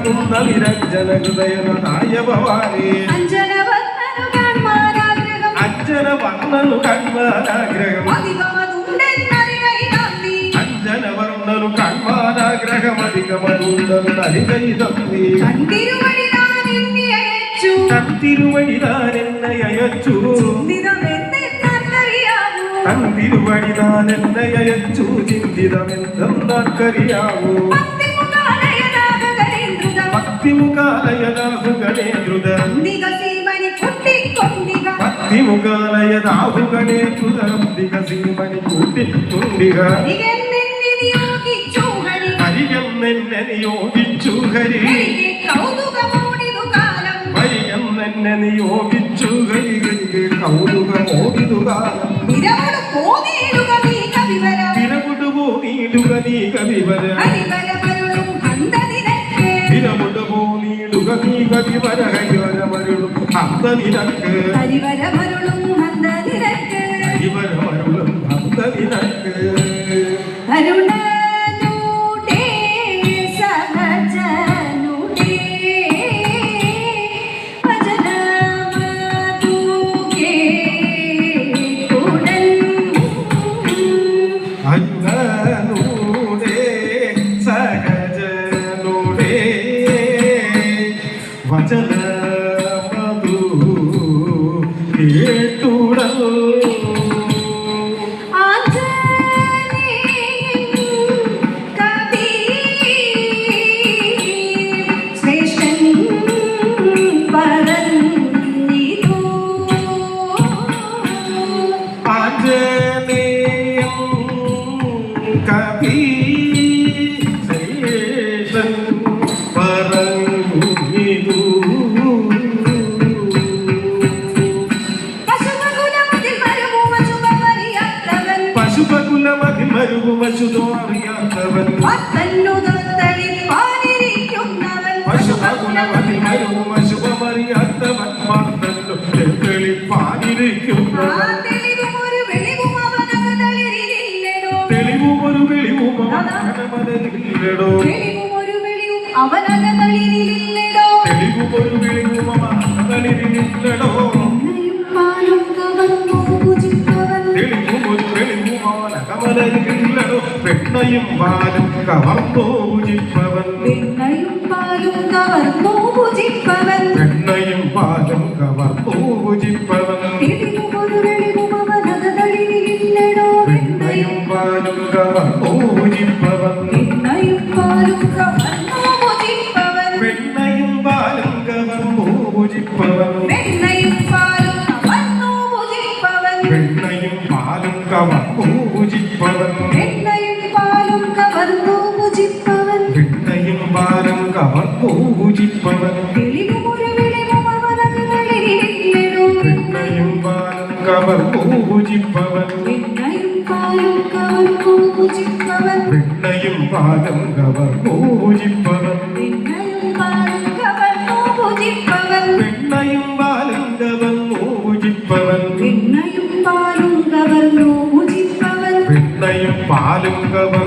നിരഞ്ജന ഹൃദയനായ ഭവാനി അഞ്ജന വർണനു നീ. അഞ്ജന വർണനു കൺമാനാഗ്രഹമധികമതുണ്ടെന്ന് അരികൈതം നീ കണ്ടിരുവഴിതാൻ എന്നെ അയച്ചു. തന്തിരുവഴിതാൻ എന്നെ അയച്ചു ചിന്തിതമെന്തെന്നറിയാവൂ. അയച്ചു ചിന്തിതമെന്തെന്നറിയാവൂ രാഹുഗണേ ദ്രുത നികസീമനി കുട്ടിക്കൊണ്ടിക. ഭക്തിമുഖാലയ രാഹുഗണേ ദ്രുത വികസീമണി കൂട്ടി നിയോഗിച്ചു ഹരി. ഹരിയെന്നെ നിയോഗിച്ചു ഹരി കൗതുകമൂടിതു കാലം. ഹരിയെന്നെ നിയോഗിച്ചു ഹരി ഹരിയെ കൗതുകമോടിതു കാലം നിരവധി പോകേലുക നീ കവിവര. നീ ഹരിവരമരുളും നീടുക നീ കവിവര ഹരിവരമരുളും അന്ത നിനക്ക് തെളിവും ഒരു വെളിവും അവനകതളിരിലില്ലടോ. തെളിവും ഒരു വെളിവും അവനമതിലില്ലടോ എണ്ണയും പാലും കവർന്നു ഭുജിപ്പവൻ. തെളിവും ഒരു വെളിവും അവനകമലില്ലടോ പെണ്ണയും പാലും കവർന്നോ പൂജിപ്പവൻ വെണ്ണയും പാലും കവർന്നു ഭുജിപ്പവൻ. പെണ്ണയും പാലും കവർന്നോ പൂജിപ്പവൻ തെളിവും ഒരു വെളിവും അവനകതളിരിലില്ലടോ. പെണ്ണയും പാലും കവർന്നോ പൂജിപ്പവൻ പൂജിപ്പവൻ. വെളിവും അവനകതളിരിലില്ലടോ. വെണ്ണയും പാലും കവർ പൂജിപ്പവൻ. വെണ്ണയും പാലും കവർന്നോ പൂജിപ്പവൻ. വെണ്ണയും പാലും കവർന്നോ പൂജിപ്പവൻ. വെണ്ണയും പാലും കവർന്നു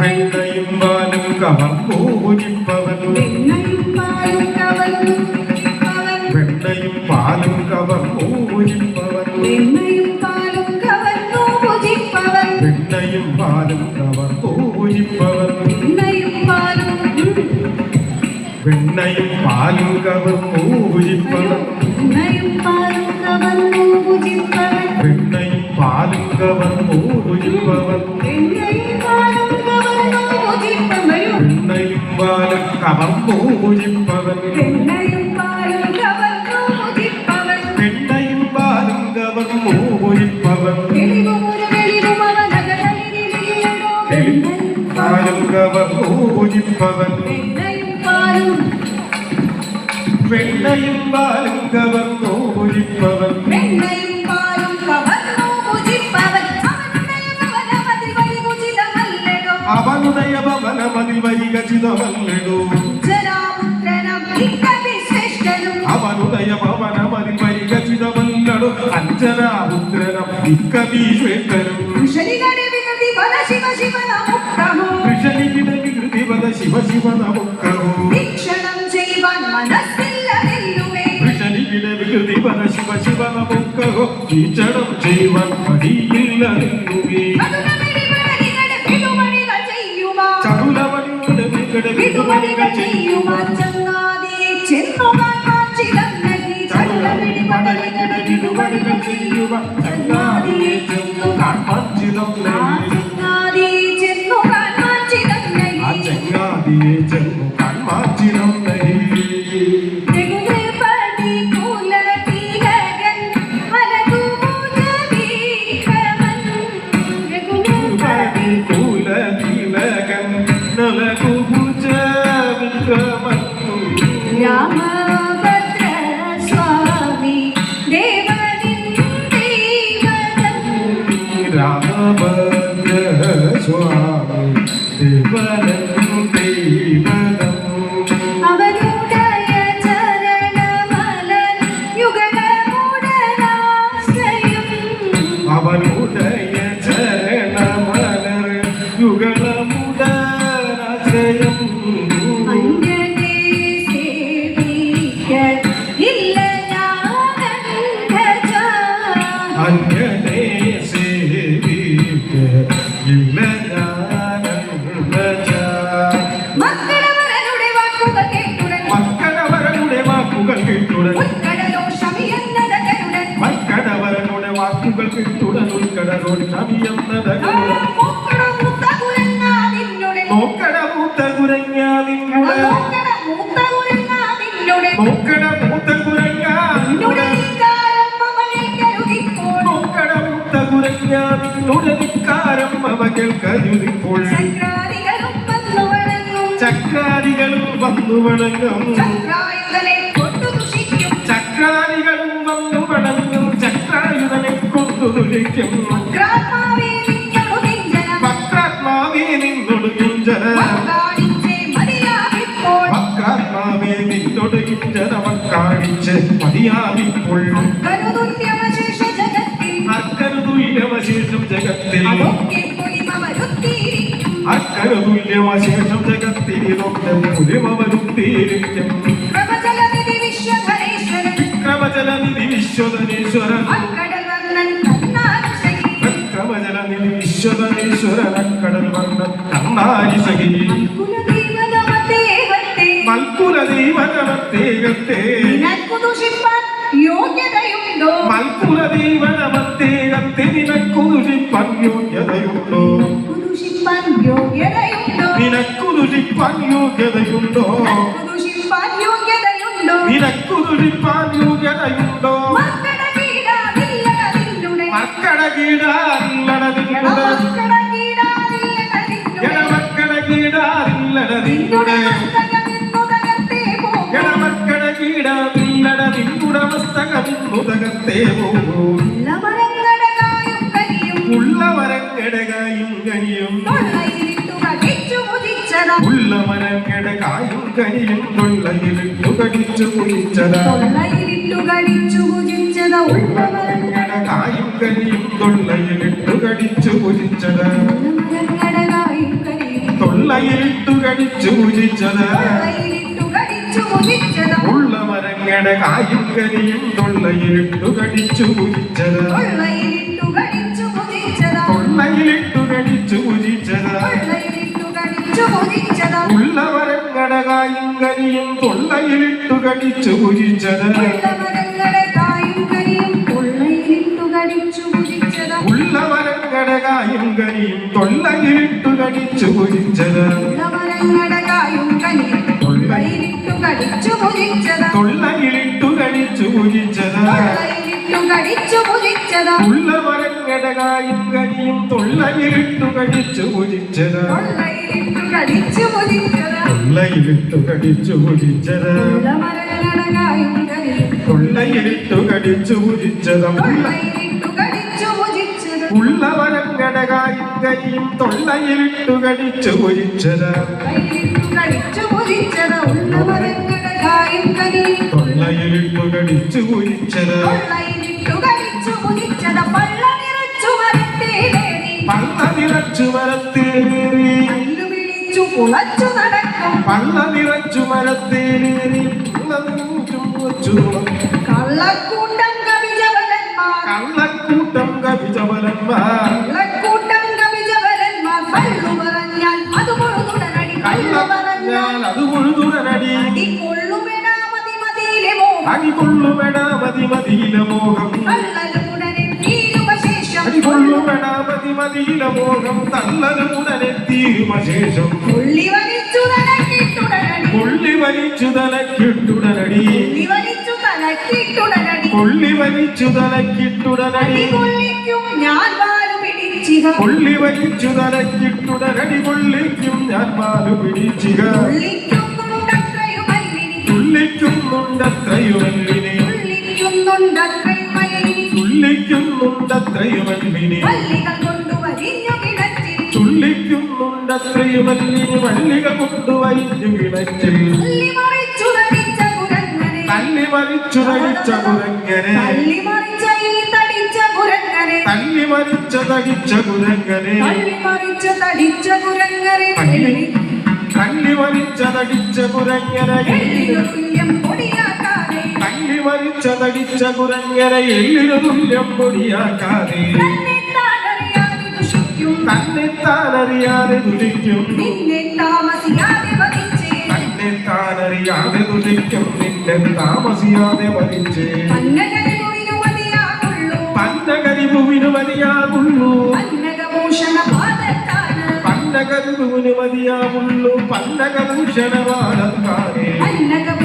വെണ്ണയും പാലും കവർന്നോ പൂജിപ്പവൻ വെണ്ണയും പാലും കവർന്നു ഭുജിപ്പവൻ. വെണ്ണയും പാലും കവർന്നോ പൂജിപ്പവൻ വെണ്ണയും പാലും കവർന്നു ഭുജിപ്പവൻ. വെണ്ണയും പാലും കവർന്നോ പാലും പൂജിപ്പവൻ വെണ്ണയും പാലും കവർന്നു വഴികുചിതമല്ലടോ. അവനുദയ ഭവനമതിൽ ജനാപുത്രനം ഇക്കവിശ്രേഷ്ഠനും അവനുദയ ഭവനമതിൽ വൈകചിതമല്ലടോ അഞ്ജനാപുത്രനം ഇക്കവീശ്വേട്ടനും జీవనముక్కవు వీక్షణం జీవన్ మనస్సిల్లరిల్లువే. విషలిగిన వికృతి వన శివ శివనముక్కవు వీక్షణం വന്നു കരുതിപ്പോൾ ചക്രാദികളും വന്നു വണങ്ങും. ചക്രാദികളും വന്നു വണങ്ങും. ചക്രായുധനെ കൊണ്ടു ദുഷിക്കും. ചക്രാദികളും വന്നു വണങ്ങും. ചക്രായുധനെ കൊണ്ടു തുലിക്കും ഇതൊക്കെ പുലിമവരുത്തിയിരിക്കും പ്രഭജലനിധി വിശ്വധരേശ്വരൻ വിക്രമജലനിധി കണ്ണാനുസരി വിക്രമജലനിധി വിശ്വതനീശ്വരൻ അക്കടൽ വർണൻ കണ്ണാരി സഖി. ദുഷിപ്പാൻ യോഗ്യതയുണ്ടോ ദുഷിപ്പാൻ യോഗ്യതയുണ്ടോ നിനക്കു ദുഷിപ്പാൻ യോഗ്യതയുണ്ടോ മക്കട മക്കട കീടാറില്ലടതിന്നുടെ മക്കട മസ്തകമെന്നുതകർത്തേ പോകും. എടമക്കട കീടാറില്ലട നിന്നുടെ മസ്തകമിന്നുതകത്തേ പോകൂ. മരങ്ങടകായും കനിയും. ഉള്ളവരങ്ങടകായും കനിയും. ഉള്ള മരങ്ങടെ കായും കനിയും തൊള്ളയിലിട്ടു കടിച്ചു കുലിച്ചതാ തൊള്ളയിലിട്ടു കടിച്ചു ഭുജിച്ചതാ ഉള്ള മരങ്ങടെ കായും കനിയും തൊള്ളയിലിട്ടു കടിച്ചു കനിയും തൊള്ളയിലിട്ടു കടിച്ചു ഭുജിച്ചതാ ഉള്ള മരങ്ങടെ കായും കനിയും തൊള്ളയിലിട്ടു കടിച്ചു കനിയും തൊള്ളയിലിട്ടു കടിച്ചു ഭുജിച്ചതാ കടിച്ചു കുലിച്ചതാ തൊള്ളയിലിട്ടു കടിച്ചു കുരിച്ചത് ഉള്ളവരങ്ങടകായും കരിയും തൊള്ളയിലിട്ടു കടിച്ചു കുലിച്ചതാ തൊള്ളയിലിട്ടു കടിച്ചു കുരിച്ചത് തൊള്ളയിലിട്ടു കടിച്ചു കുലിച്ചതാ ഉള്ള മരങ്ങടകായും ഉള്ളവരടകായും കരിയും കൊള്ളയിലിട്ടു കടിച്ചു കുരിച്ചതും തൊള്ളയിലിട്ടു കടിച്ചു ഭുജിച്ചത് ഉള്ളവരങ്ങടകായും കരിയും തൊള്ളയിലിട്ടു കടിച്ചു കയ്യിലിട്ടു കടിച്ചു ഭുജിച്ചത് ഉള്ളവരടകായും കരിയും തൊള്ളയിലിട്ടു കടിച്ചു കുരിച്ചത് തൊള്ളയിലിട്ടു കടിച്ചു മരത്തേറി വിളിച്ചു കുളച്ചു നടക്കും പള്ള നിറച്ചു മരത്തേറി കള്ളക്കൂട്ടം കവിജവലന്മാർ കള്ളക്കൂട്ടം കവിചവലന്മാർ കള്ളക്കൂട്ടം കവിജവലന്മാർ കള്ളു പറഞ്ഞാൽ അത് മുഴുതുടനടി കള്ളു പറഞ്ഞാൽ അത് മുഴുതുടനടി അടി കൊള്ളുമെടാ മതി മതിയിലെ മോഹം അടികൊള്ളുമെടാ മതി മതിയിലെ മോഹം കള്ളലുടനെ മതി മതിയില മോഹം വലിച്ചു തലക്കിട്ടുടനടി കൊള്ളി വലിച്ചു തലക്കിട്ടുടനടി കൊള്ളി വലിച്ചു തലക്കിട്ടുടനടി കൊള്ളിക്കും ഞാൻ കൊള്ളി വലിച്ചു തലക്കിട്ടുടനടി കൊള്ളിക്കും ഞാൻ പാലു പിടിച്ചിക. കൊള്ളിക്കുന്നുണ്ടത്രയുമല്ലിനി തുള്ളിക്കുന്നുണ്ടത്രയുമല്ലിനെ കൊള്ളിക്കുന്നുണ്ടത്രയുമല്ലിനി തുള്ളിക്കുന്നുണ്ടത്രയുമല്ലിനെ തുള്ളിക്കുന്നുണ്ടത്രയുമല്ലിനെ വള്ളിക കൊണ്ടുവരിഞ്ഞു കിണറ്റിൽ തല്ലി മറിച്ചു തടിച്ച കുരങ്ങനെ. തല്ലി മറിച്ച തടിച്ച കുരങ്ങനെ. തല്ലി മറിച്ച തടിച്ച കുരങ്ങനെ. തല്ലി മറിച്ച തടിച്ച കുരങ്ങനെ തല്ലി മറിച്ച തടിച്ച കുരങ്ങനെ തല്ലി തല്ലി മറിച്ച തടിച്ച കുരങ്ങനെ എള്ളിനു തുല്യം പൊടിയാക്കാതെ തല്ലി മറിച്ച തടിച്ച കുരങ്ങനെ എല്ലിനു തുല്യം പൊടിയാക്കാതെ തന്നെത്താനറിയാതെ ദുഷിക്കും തന്നെത്താനറിയാതെ തുടിക്കും നിന്നെ താമസിയാതെ വധിച്ചേ തന്നെ താനറിയാതെ തുടിക്കും നിന്നെ താമസിയാതെ വരിച്ച് അന്നകരിവിനു മതിയാകുള്ളൂ പന്നകരിവുവിന് മതിയാകുള്ളൂ അന്നകഭൂഷണ പാദത്താണ് പന്നകരിവുവിന് മതിയാകുള്ളൂ പന്നകഭൂഷണവാദത്താനെ അന്നകഭൂഷണ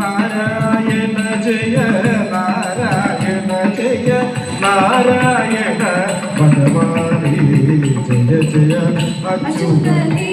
നാരായണ ജയ നാരായണ ജയ നാരായണ ഭഗവാനേ ജയ ജയ അച്യുത അച്യുതനേ